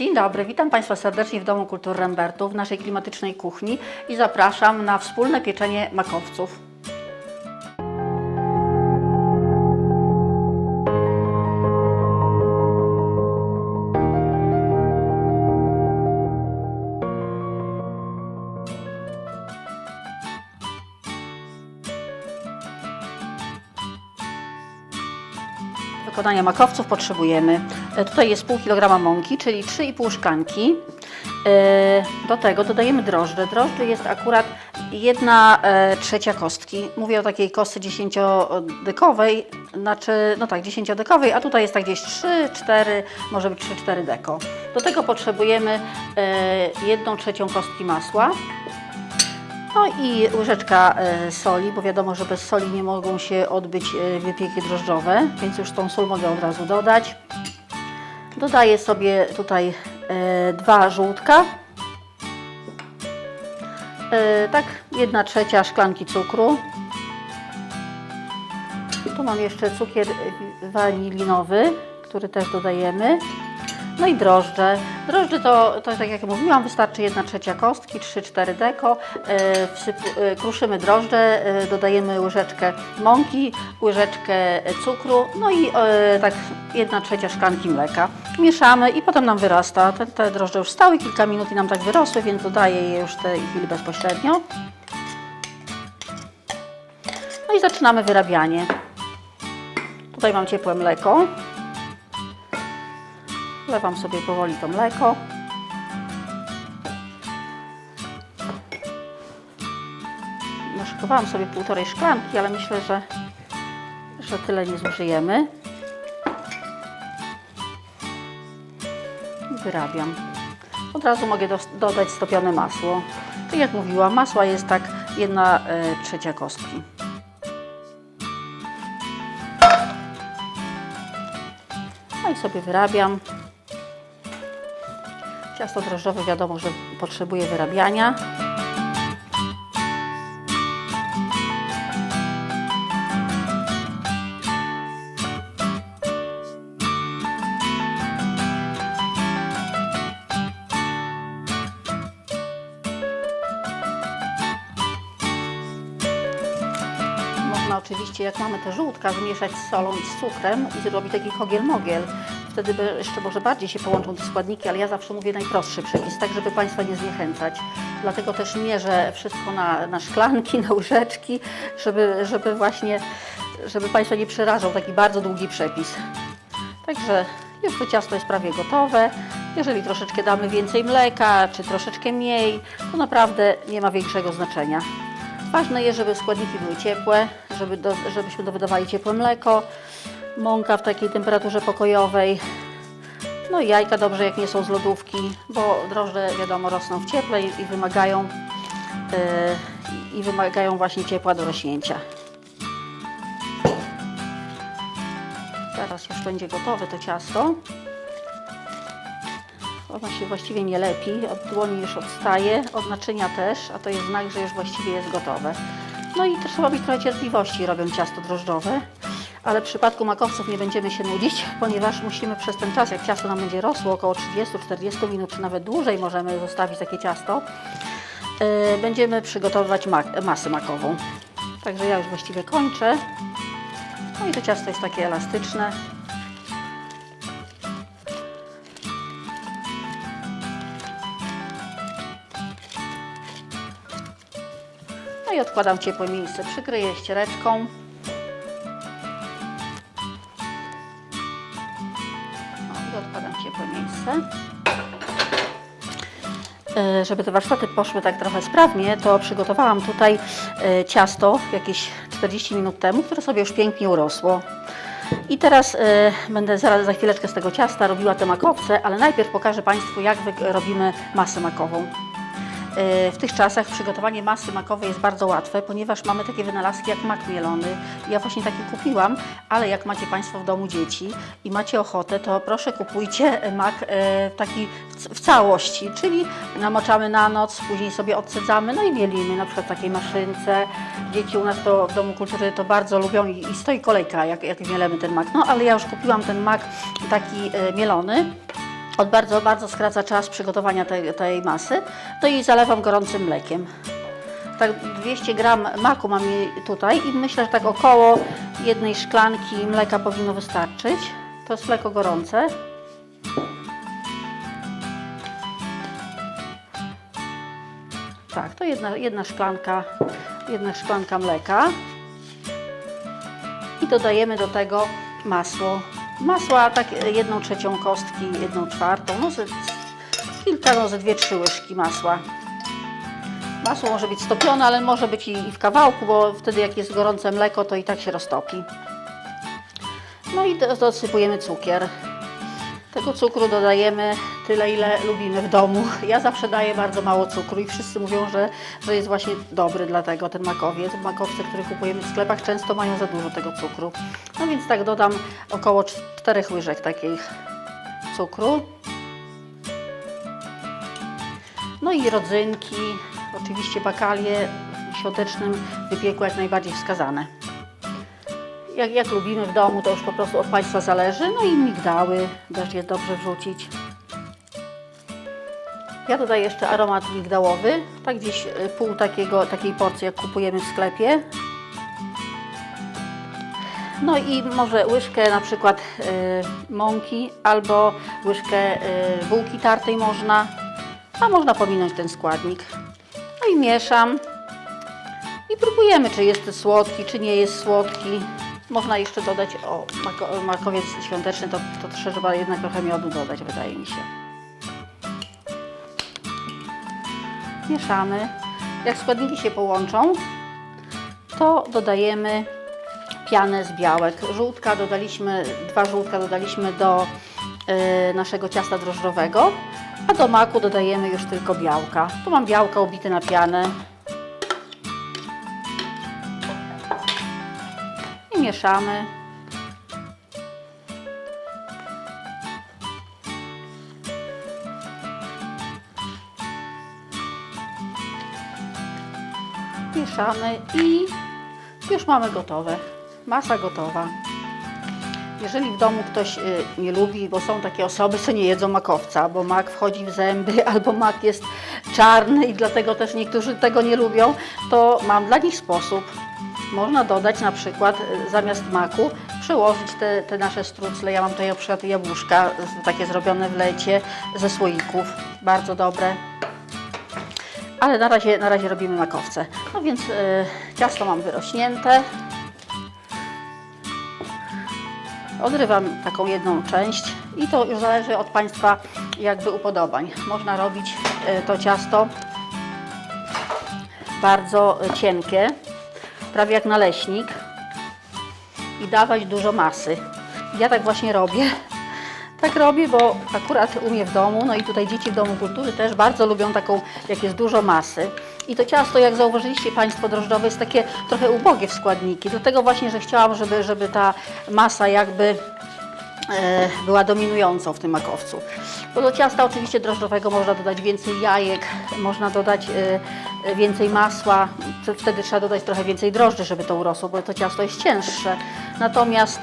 Dzień dobry, witam Państwa serdecznie w Domu Kultury Rembertu w naszej klimatycznej kuchni i zapraszam na wspólne pieczenie makowców. Wykonania makowców potrzebujemy, e, tutaj jest pół kilograma mąki, czyli 3,5 szklanki. E, Do tego dodajemy drożdże. Drożdży jest akurat 1 trzecia kostki. Mówię o takiej kostce 10-dekowej, znaczy, no tak, 10-dekowej, a tutaj jest tak gdzieś 3, 4, może być 3-4 deko. Do tego potrzebujemy 1 trzecią kostki masła. No i łyżeczka e, soli, bo wiadomo, że bez soli nie mogą się odbyć e, wypieki drożdżowe, więc już tą sól mogę od razu dodać. Dodaję sobie tutaj e, dwa żółtka. Tak, jedna trzecia szklanki cukru. Tu mam jeszcze cukier wanilinowy, który też dodajemy. No i drożdże. Drożdże to, to tak jak mówiłam, wystarczy 1 trzecia kostki, 3-4 deko. E, e, kruszymy drożdże, e, dodajemy łyżeczkę mąki, łyżeczkę cukru, no i tak 1 trzecia szklanki mleka. Mieszamy i potem nam wyrasta. Te, te drożdże już stały kilka minut i nam tak wyrosły, więc dodaję je już w tej chwili bezpośrednio. No i zaczynamy wyrabianie. Tutaj mam ciepłe mleko. Wlewam sobie powoli to mleko. Naszykowałam sobie półtorej szklanki, ale myślę, że, że tyle nie zużyjemy. Wyrabiam. Od razu mogę dos- dodać stopione masło. Tak jak mówiłam, masła jest tak 1 e, trzecia kostki. No i sobie wyrabiam. Ciasto drożdżowe wiadomo, że potrzebuje wyrabiania. Oczywiście, jak mamy te żółtka, wymieszać z solą i z cukrem i zrobić taki kogiel-mogiel. Wtedy jeszcze może bardziej się połączą te składniki, ale ja zawsze mówię najprostszy przepis, tak żeby Państwa nie zniechęcać. Dlatego też mierzę wszystko na, na szklanki, na łyżeczki, żeby, żeby właśnie, żeby Państwa nie przerażał taki bardzo długi przepis. Także już to ciasto jest prawie gotowe. Jeżeli troszeczkę damy więcej mleka, czy troszeczkę mniej, to naprawdę nie ma większego znaczenia. Ważne jest, żeby składniki były ciepłe, żeby do, żebyśmy dowydawali ciepłe mleko, mąka w takiej temperaturze pokojowej. No i jajka dobrze, jak nie są z lodówki, bo drożdże wiadomo rosną w cieple i, i wymagają, yy, i wymagają właśnie ciepła do rośnięcia. Teraz już będzie gotowe to ciasto. Ono się właściwie nie lepi, od dłoni już odstaje, od naczynia też, a to jest znak, że już właściwie jest gotowe. No i trzeba mieć trochę cierpliwości robiąc ciasto drożdżowe, ale w przypadku makowców nie będziemy się nudzić, ponieważ musimy przez ten czas, jak ciasto nam będzie rosło, około 30-40 minut, czy nawet dłużej możemy zostawić takie ciasto, yy, będziemy przygotowywać masę makową. Także ja już właściwie kończę. No i to ciasto jest takie elastyczne. No i odkładam w ciepłe miejsce. Przykryję ściereczką. Żeby te warsztaty poszły tak trochę sprawnie, to przygotowałam tutaj e, ciasto jakieś 40 minut temu, które sobie już pięknie urosło. I teraz e, będę zaraz za chwileczkę z tego ciasta robiła te makowce, ale najpierw pokażę Państwu, jak robimy masę makową. E, W tych czasach przygotowanie masy makowej jest bardzo łatwe, ponieważ mamy takie wynalazki jak mak mielony. Ja właśnie taki kupiłam, ale jak macie Państwo w domu dzieci i macie ochotę, to proszę kupujcie mak e, taki w całości, czyli namoczamy na noc, później sobie odcedzamy, no i mielimy na przykład w takiej maszynce. Dzieci u nas to w Domu Kultury to bardzo lubią i, i stoi kolejka, jak, jak mielemy ten mak. No ale ja już kupiłam ten mak taki e, mielony On bardzo, bardzo skraca czas przygotowania tej, tej masy. No i zalewam gorącym mlekiem. Tak 200 gram maku mam tutaj i myślę, że tak około jednej szklanki mleka powinno wystarczyć. To jest mleko gorące. Tak, to jedna, jedna szklanka, jedna szklanka mleka. I dodajemy do tego masło. Masła tak jedną trzecią kostki, jedną czwartą, no ze, kilka, no ze dwie, trzy łyżki masła. Masło może być stopione, ale może być i, i w kawałku, bo wtedy jak jest gorące mleko, to i tak się roztopi. No i do- dosypujemy cukier. Tego cukru dodajemy tyle, ile lubimy w domu. Ja zawsze daję bardzo mało cukru i wszyscy mówią, że, że jest właśnie dobry dlatego ten makowiec. Makowce, które kupujemy w sklepach, często mają za dużo tego cukru. No więc tak dodam około 4 łyżek takich cukru. No i rodzynki, oczywiście bakalie w świątecznym wypieku jak najbardziej wskazane. Jak, jak lubimy w domu, to już po prostu od Państwa zależy. No i migdały też jest dobrze wrzucić. Ja dodaję jeszcze aromat migdałowy, tak gdzieś y, pół takiego, takiej porcji, jak kupujemy w sklepie. No i może łyżkę na przykład y, mąki albo łyżkę y, bułki tartej można, a można pominąć ten składnik. No i mieszam i próbujemy, czy jest słodki, czy nie jest słodki. Można jeszcze dodać, o, mako, makowiec świąteczny, to, to trzeba jednak trochę miodu dodać, wydaje mi się. Mieszamy. Jak składniki się połączą, to dodajemy pianę z białek. Żółtka dodaliśmy, dwa żółtka dodaliśmy do y, naszego ciasta drożdżowego, a do maku dodajemy już tylko białka. Tu mam białka ubite na pianę. I mieszamy. Mieszamy i już mamy gotowe. Masa gotowa. Jeżeli w domu ktoś y, nie lubi, bo są takie osoby, co nie jedzą makowca, bo mak wchodzi w zęby, albo mak jest czarny i dlatego też niektórzy tego nie lubią, to mam dla nich sposób. Można dodać na przykład y, zamiast maku, przełożyć te, te nasze strucle. Ja mam tutaj na przykład jabłuszka takie zrobione w lecie ze słoików. Bardzo dobre. Ale na razie, na razie robimy makowce. No więc y, ciasto mam wyrośnięte. Odrywam taką jedną część i to już zależy od Państwa jakby upodobań. Można robić e, to ciasto bardzo e, cienkie, prawie jak naleśnik i dawać dużo masy. Ja tak właśnie robię. Tak robię, bo akurat u mnie w domu, no i tutaj dzieci w Domu Kultury też bardzo lubią taką, jak jest dużo masy. I to ciasto, jak zauważyliście Państwo drożdżowe, jest takie trochę ubogie w składniki. Dlatego właśnie, że chciałam, żeby, żeby ta masa jakby e, była dominującą w tym makowcu. Bo do ciasta oczywiście drożdżowego można dodać więcej jajek, można dodać e, e, więcej masła, wtedy trzeba dodać trochę więcej drożdży, żeby to urosło, bo to ciasto jest cięższe. Natomiast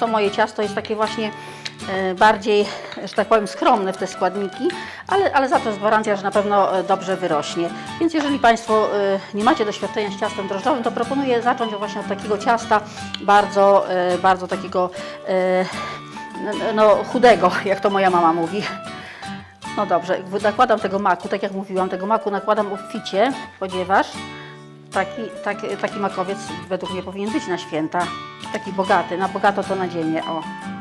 to moje ciasto jest takie właśnie bardziej, że tak powiem, skromne w te składniki, ale, ale za to jest gwarancja, że na pewno e, dobrze wyrośnie. Więc jeżeli Państwo e, nie macie doświadczenia z ciastem drożdżowym, to proponuję zacząć właśnie od takiego ciasta bardzo, e, bardzo takiego e, no, chudego, jak to moja mama mówi. No dobrze, nakładam tego maku, tak jak mówiłam, tego maku nakładam obficie, ponieważ taki, taki, taki makowiec według mnie powinien być na święta. Taki bogaty, na bogato to nadzienie, o.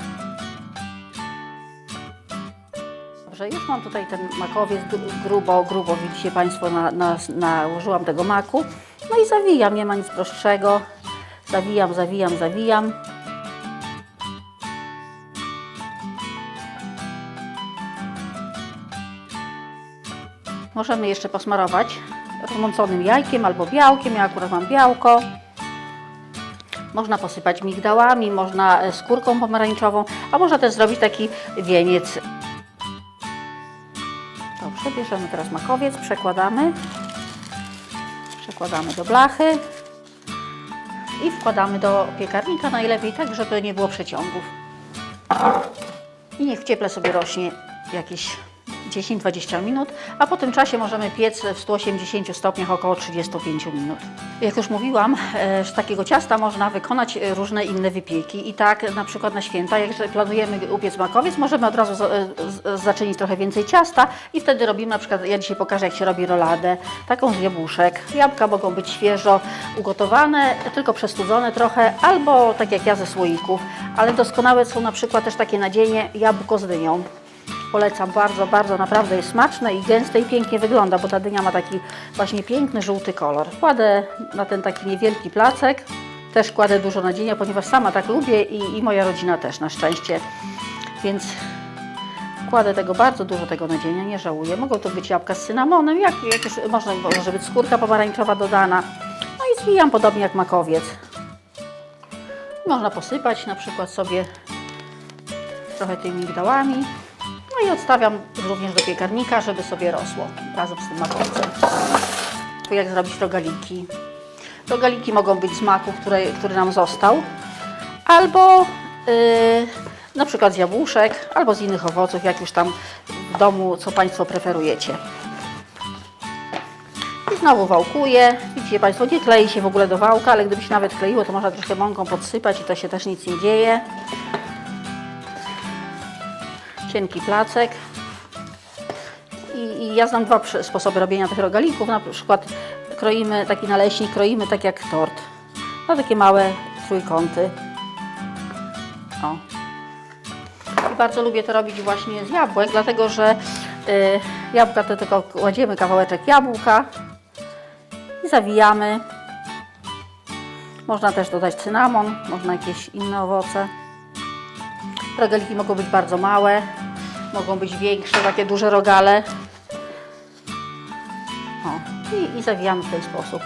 Dobrze, już mam tutaj ten makowiec gru- grubo, grubo, widzicie Państwo, na, na, nałożyłam tego maku. No i zawijam, nie ma nic prostszego. Zawijam, zawijam, zawijam. Możemy jeszcze posmarować rozmąconym jajkiem albo białkiem. Ja akurat mam białko. Można posypać migdałami, można e, skórką pomarańczową, a można też zrobić taki wieniec. Dobrze, bierzemy teraz makowiec, przekładamy. Przekładamy do blachy i wkładamy do piekarnika, najlepiej tak, żeby nie było przeciągów. I niech w cieple sobie rośnie jakieś 10-20 minut, a po tym czasie możemy piec w 180 stopniach około 35 minut. Jak już mówiłam, e, z takiego ciasta można wykonać e, różne inne wypieki i tak na przykład na święta, jak planujemy upiec makowiec, możemy od razu e, zaczynić trochę więcej ciasta i wtedy robimy na przykład, ja dzisiaj pokażę jak się robi roladę, taką z jabłuszek. Jabłka mogą być świeżo ugotowane, tylko przestudzone trochę, albo tak jak ja ze słoików, ale doskonałe są na przykład też takie nadzienie jabłko z dynią. Polecam bardzo, bardzo naprawdę jest smaczne i gęste i pięknie wygląda, bo ta dynia ma taki właśnie piękny, żółty kolor. Kładę na ten taki niewielki placek, też kładę dużo nadzienia, ponieważ sama tak lubię i, i moja rodzina też na szczęście. Więc kładę tego bardzo dużo tego nadzienia, nie żałuję. Mogą to być jabłka z cynamonem, jak, jak już można, może być skórka pomarańczowa dodana. No i zwijam podobnie jak makowiec. Można posypać na przykład sobie trochę tymi migdałami. No i odstawiam również do piekarnika, żeby sobie rosło razem z tym makowcem. Tu jak zrobić rogaliki. Rogaliki mogą być z maku, który, który nam został, albo yy, na przykład z jabłuszek, albo z innych owoców, jak już tam w domu, co Państwo preferujecie. I znowu wałkuję. Widzicie Państwo, nie klei się w ogóle do wałka, ale gdyby się nawet kleiło, to można troszkę mąką podsypać i to się też nic nie dzieje cienki placek. I, I ja znam dwa sposoby robienia tych rogalików. Na przykład kroimy taki naleśnik, kroimy tak jak tort. Na takie małe trójkąty. O. I bardzo lubię to robić właśnie z jabłek, dlatego że y, jabłka to tylko kładziemy kawałeczek jabłka i zawijamy. Można też dodać cynamon, można jakieś inne owoce. Rogaliki mogą być bardzo małe, mogą być większe, takie duże rogale. O, i, i zawijamy w ten sposób.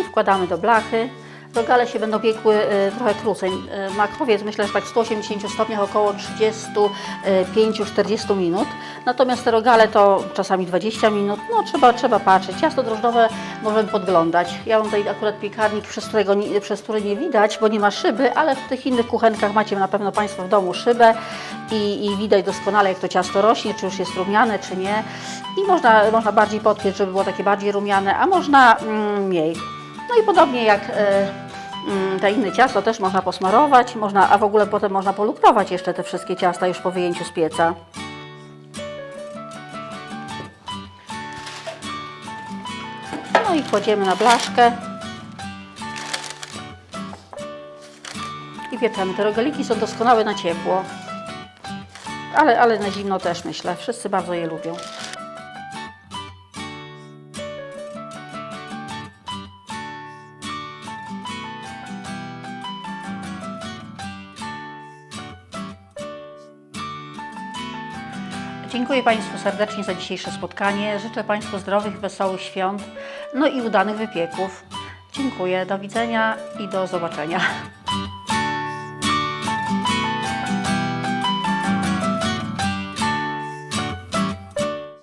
I wkładamy do blachy. Rogale się będą piekły y, trochę krócej. Y, makowiec myślę, że tak w 180 stopniach około 35-40 minut. Natomiast te rogale to czasami 20 minut. No trzeba, trzeba patrzeć. Ciasto drożdżowe możemy podglądać. Ja mam tutaj akurat piekarnik, przez, którego, nie- przez który nie widać, bo nie ma szyby, ale w tych innych kuchenkach macie na pewno Państwo w domu szybę i, i widać doskonale jak to ciasto rośnie, czy już jest rumiane, czy nie. I można, można bardziej podpiec, żeby było takie bardziej rumiane, a można mm, mniej. No i podobnie jak mm, te inne ciasto też można posmarować, można, a w ogóle potem można polukrować jeszcze te wszystkie ciasta już po wyjęciu z pieca. I kładziemy na blaszkę. I pieczemy. Te rogaliki są doskonałe na ciepło. Ale, ale na zimno też myślę. Wszyscy bardzo je lubią. Dziękuję Państwu serdecznie za dzisiejsze spotkanie. Życzę Państwu zdrowych, wesołych świąt, no i udanych wypieków. Dziękuję, do widzenia i do zobaczenia.